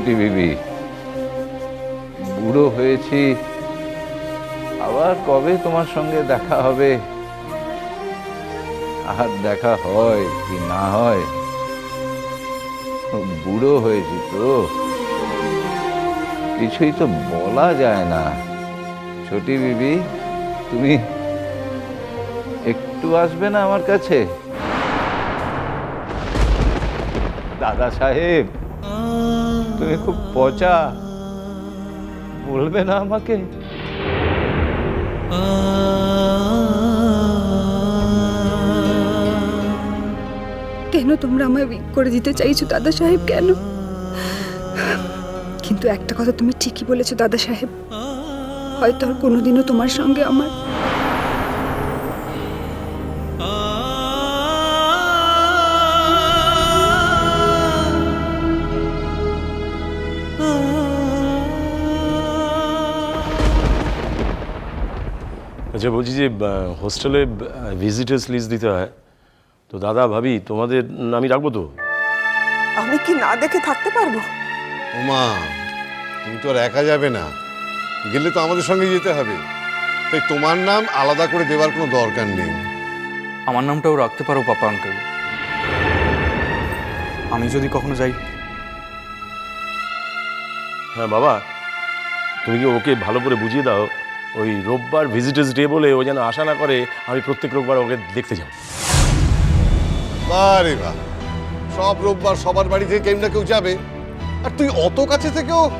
ছোটি বিবি। বুড়ো হয়েছি। আবার কবে তোমার সঙ্গে দেখা হবে? আর দেখা হয় কি না হয়? বুড়ো হয়েছি তো। কিছুই তো বলা যায় না। ছোটি বিবি, তুমি একটু আসবে না আমার কাছে? দাদা সাহেব তুমি খুব পচা। বলবে না আমাকে? কেন তোমরা আমায় উইক করে দিতে চাইছো দাদা সাহেব? কেন? কিন্তু একটা কথা তুমি ঠিকই বলেছ দাদা সাহেব। হয়তো আর কোনোদিনও তোমার সঙ্গে আমার আচ্ছা বলছি যে হোস্টেলে ভিজিটার্স লিস্ট দিতে হয়। তো দাদা ভাবি তোমাদের আমি রাখব তো? আমি কি না দেখে থাকতে পারব? ওমা তুমি তো আর একা যাবে না। গেলে তো আমাদের সঙ্গে যেতে হবে। তাই তোমার নাম আলাদা করে দেওয়ার কোনো দরকার নেই। আমার নামটাও রাখতে পারো পাপা আঙ্কেল আমি যদি কখনো যাই। হ্যাঁ বাবা তুমি কি ওকে ভালো করে বুঝিয়ে দাও? ওই রোববার ভিজিটার্স ডে বলে ও যেন আশা না করে আমি প্রত্যেক রোববার ওকে দেখতে যাব। বারে বাহ। সব রোববার সবার বাড়ি থেকে কেউ না কেউ যাবে? আর তুই অত কাছে থেকেও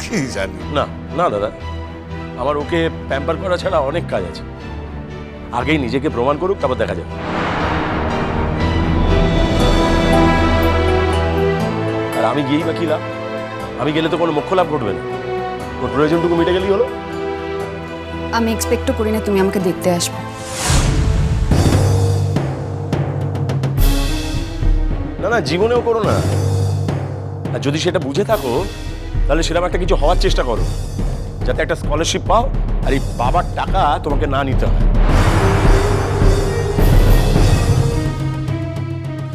কি জানি? না না দাদা। আমার ওকে প্যাম্পার করা ছাড়া অনেক কাজ আছে। আগেই নিজেকে প্রমাণ করুক তারপর দেখা যাবে। আর আমি গিয়েই বা কি লাভ? আমি গেলে তো কোনো মোক্ষ লাভ ঘটবে না। ওর প্রয়োজনটুকু মিটে গেলেই হলো। আমি এক্সপেক্টও করি না তুমি আমাকে দেখতে আসবে। না না, জীবনেও করো না। আর যদি সেটা বুঝে থাকো, তাহলে সেরকম একটা কিছু হওয়ার চেষ্টা করো। যাতে একটা স্কলারশিপ পাও, আর এই বাবার টাকা তোমাকে না নিতে হয়।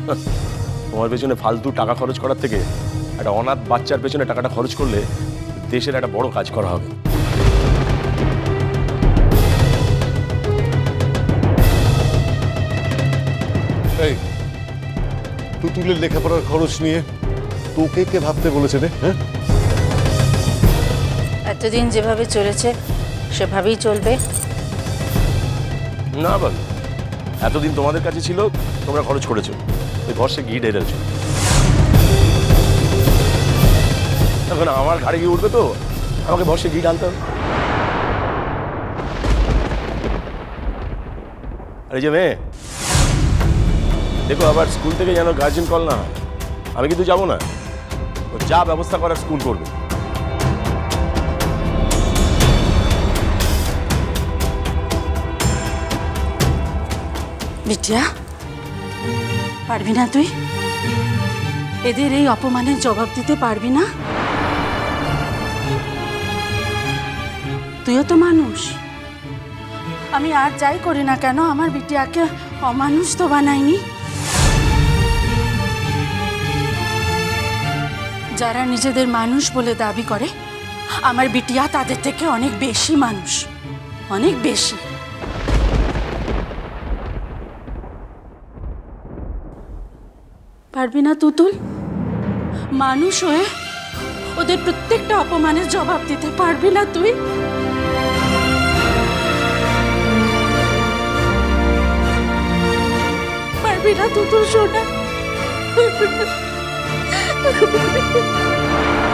তোমার পেছনে ফালতু টাকা খরচ করার থেকে একটা অনাথ বাচ্চার পেছনে টাকাটা খরচ করলে দেশের একটা বড় কাজ করা হবে। তুতুলের লেখাপড়ার খরচ নিয়ে তোকে কে ভাবতে বলেছে রে হ্যাঁ? এতদিন যেভাবে চলেছে সেভাবেই চলবে। না বল এতদিন তোমাদের কাছে ছিল তোমরা খরচ করেছ। ওই ভরসে ঘি ঢেলেছো এখন আমার ঘাড়ে গিয়ে উঠবে তো আমাকে ভরসে ঘি ঢালতে হবে। আরে যে মেয়ে দেখো, আবার স্কুল থেকে যেন গার্জেন কল না হয়। আমি কিন্তু যাব না। ও যা ব্যবস্থা করার স্কুল করবে। বিটিয়া পারবি না তুই? এদের এই অপমানের জবাব দিতে পারবি না? তুইও তো মানুষ। আমি আর যাই করি না কেন, আমার বিটিয়াকে অমানুষ তো বানাইনি? যারা নিজেদের মানুষ বলে দাবি করে, আমার বিটিয়া তাদের থেকে অনেক বেশি মানুষ, অনেক বেশি। পারবি না তুতুল? মানুষ হয়ে ওদের প্রত্যেকটা অপমানের জবাব দিতে পারবি না তুই? পারবি না তুতুল, শোনা 呵呵呵呵。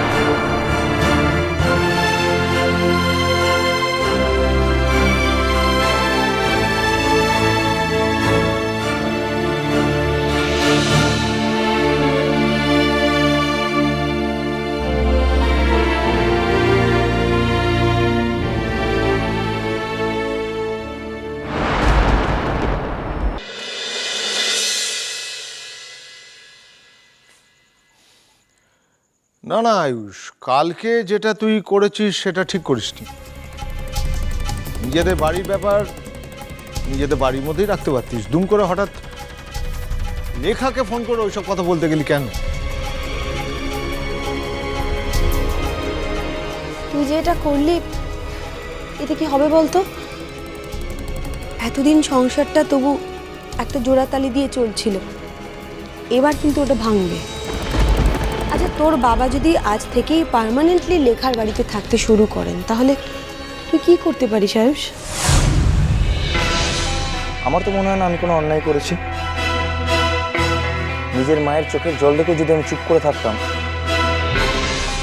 না আয়ুষ, কালকে যেটা তুই করেছিস সেটা ঠিক করিসনি। নিজেদের বাড়ির ব্যাপার নিজেদের বাড়ির মধ্যেই রাখতে পারতিস। দুম করে হঠাৎ লেখাকে ফোন করে ওইসব কথা বলতে গেলি কেন? তুই যে এটা করলি, এতে কি হবে বলতো? এতদিন সংসারটা তবু একটা জোড়াতালি দিয়ে চলছিল। এবার কিন্তু ওটা ভাঙবে। আচ্ছা তোর বাবা যদি আজ থেকেই পার্মানেন্টলি লেখার বাড়িতে থাকতে শুরু করেন, তাহলে তুই কি করতে পারিস, আয়ুষ? আমার তো মনে হয় না আমি কোনো অন্যায় করেছি। নিজের মায়ের চোখের জল দেখে যদি আমি চুপ করে থাকতাম,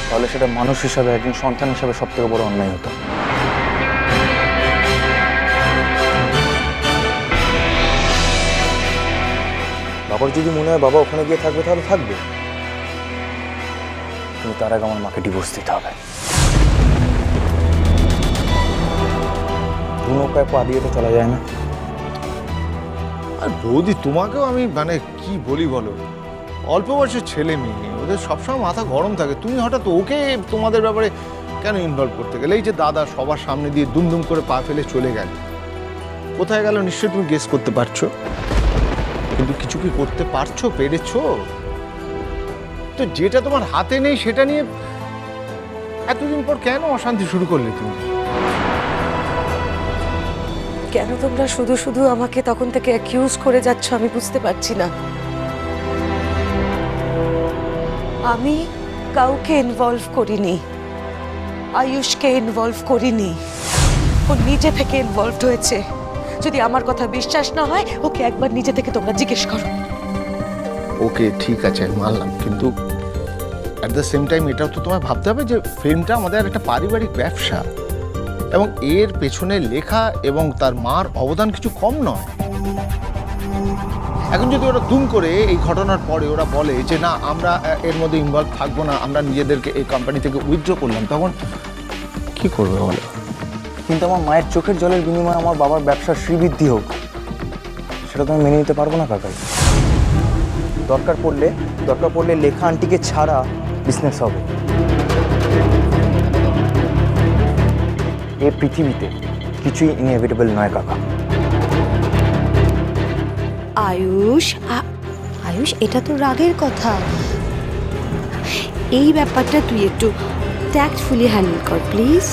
তাহলে সেটা মানুষ হিসাবে, একজন সন্তান হিসাবে সব থেকে বড় অন্যায় হতো। বাবার যদি মনে হয় বাবা ওখানে গিয়ে থাকবে, তাহলে থাকবে। কিন্তু তার আগে আমার মাকে ডিভোর্স দিতে হবে। দু নৌকায় পা দিয়ে তো চলা যায় না। আর বৌদি, তোমাকেও আমি মানে কি বলি বলো? অল্প বয়সের ছেলে মেয়ে ওদের সবসময় মাথা গরম থাকে। তুমি হঠাৎ ওকে তোমাদের ব্যাপারে কেন ইনভলভ করতে গেলে? এই যে দাদা সবার সামনে দিয়ে দুম দুম করে পা ফেলে চলে গেল। কোথায় গেল নিশ্চয়ই তুমি গেস করতে পারছ। কিন্তু কিছু কি করতে পারছ, পেরেছ? তো যেটা তোমার হাতে নেই সেটা নিয়ে এতদিন পর কেন অশান্তি শুরু করলে তুমি? কেন তোমরা শুধু শুধু আমাকে তখন থেকে অ্যাকিউজ করে যাচ্ছ আমি বুঝতে পারছি না। আমি কাউকে ইনভলভ করিনি। আয়ুষকে ইনভলভ করিনি। ও নিজে থেকে ইনভলভ হয়েছে। যদি আমার কথা বিশ্বাস না হয়, ওকে একবার নিজে থেকে তোমরা জিজ্ঞেস করো। ওকে, ঠিক আছে মানলাম। কিন্তু অ্যাট দ্য সেম টাইম এটাও তো তোমায় ভাবতে হবে যে ফিল্মটা আমাদের একটা পারিবারিক ব্যবসা এবং এর পেছনে লেখা এবং তার মার অবদান কিছু কম নয়। এখন যদি ওরা দুম করে এই ঘটনার পরে ওরা বলে যে না, আমরা এর মধ্যে ইনভলভ থাকব না, আমরা নিজেদেরকে এই কোম্পানি থেকে উইথড্র করলাম, তখন কি করবে বলো? কিন্তু আমার মায়ের চোখের জলের বিনিময়ে আমার বাবার ব্যবসার শ্রীবৃদ্ধি হোক, সেটা তো আমি মেনে নিতে পারব না কাকাই। দরকার পড়লে দরকার পড়লে লেখা আন্টিকে ছাড়া বিজনেস হবে। এই পৃথিবীতে কিছুই ইনএভিটেবল নয় কাকা। আয়ুষ আয়ুষ এটা তো রাগের কথা। এই ব্যাপারটা তুই একটু ট্যাক্টফুলি হ্যান্ডেল কর প্লিজ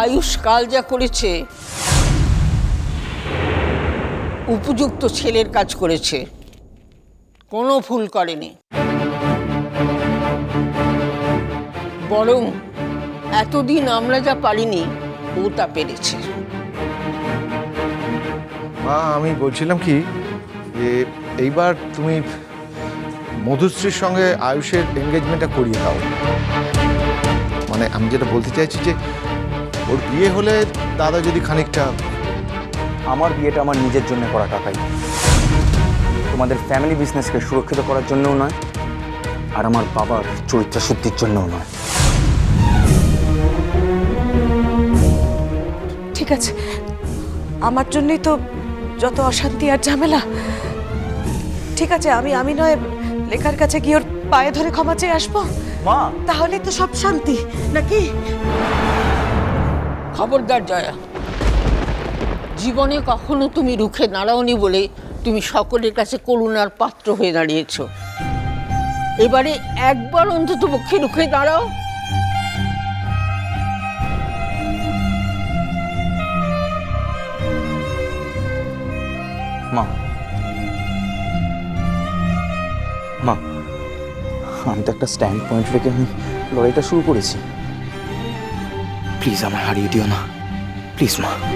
আয়ুষ কাল যা করেছে উপযুক্ত ছেলের কাজ করেছে। কোনো ভুল করেনি। বরং এতদিন আমরা যা পারিনি ও তা পেরেছে। মা আমি বলছিলাম কি যে এইবার তুমি মধুশ্রীর সঙ্গে আয়ুষের এনগেজমেন্টটা করিয়ে দাও। মানে আমি যেটা বলতে চাইছি যে ওর বিয়ে হলে দাদা যদি খানিকটা আমার বিয়েটা আমার নিজের জন্য করা কাকাই তোমাদের ফ্যামিলি বিজনেসকে সুরক্ষিত করার জন্যও নয় আর আমার বাবার চরিত্র শুদ্ধির জন্যও নয়। ঠিক আছে। আমার জন্যই তো যত অশান্তি আর ঝামেলা। ঠিক আছে আমি আমি নয় লেখার কাছে গিয়ে ওর পায়ে ধরে ক্ষমা চেয়ে আসব? মা! তাহলে তো সব শান্তি নাকি? খবরদার জয়া জীবনে কখনো তুমি রুখে দাঁড়াওনি বলে তুমি সকলের কাছে করুণার পাত্র হয়ে দাঁড়িয়েছ। এবারে একবার অন্তত পক্ষে রুখে দাঁড়াও। মা। মা আমি তো একটা স্ট্যান্ড পয়েন্ট রেখে আমি লড়াইটা শুরু করেছি। প্লিজ আমায় হারিয়ে দিও না। প্লিজ মা।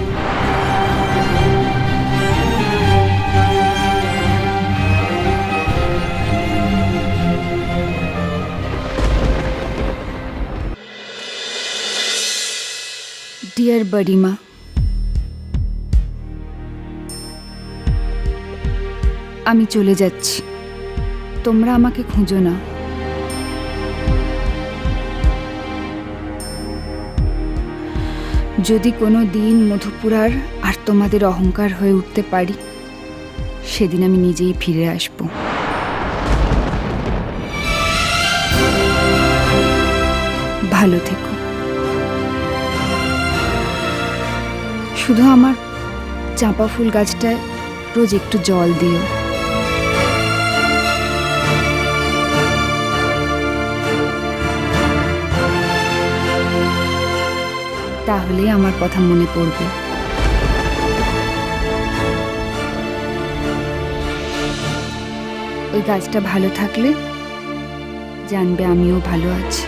ডিয়ার বডিমা। আমি চলে যাচ্ছি। তোমরা আমাকে খুঁজো না। যদি কোনো দিন মধুপুরার আর তোমাদের অহংকার হয়ে উঠতে পারি, সেদিন আমি নিজেই ফিরে আসব। ভালো থেকো। শুধু আমার চাঁপা ফুল গাছটায় রোজ একটু জল দিও। তাহলেই আমার কথা মনে পড়বে। ওই গাছটা ভালো থাকলে জানবে আমিও ভালো আছি।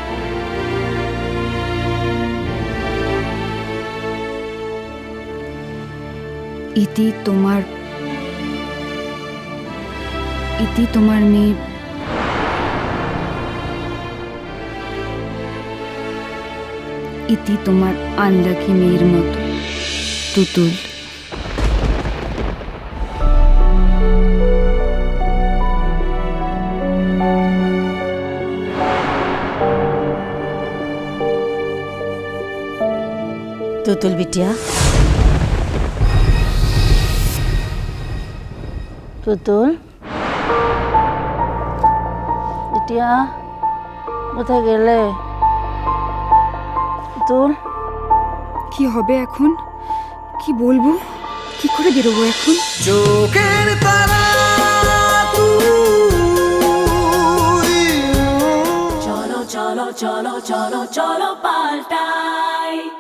ইতি তোমার ইতি তোমার মেয়ে। ইতি তোমার আন্দাকি মেয়ের মতো তুতুল। তুতুল বিটিয়া তুতুল বিটিয়া কোথায় গেলে? তুতুল কি হবে এখন? কি বলব? কি করে বেরোবো এখন? চোখের তারা cholo, cholo, cholo, cholo, cholo, paltai.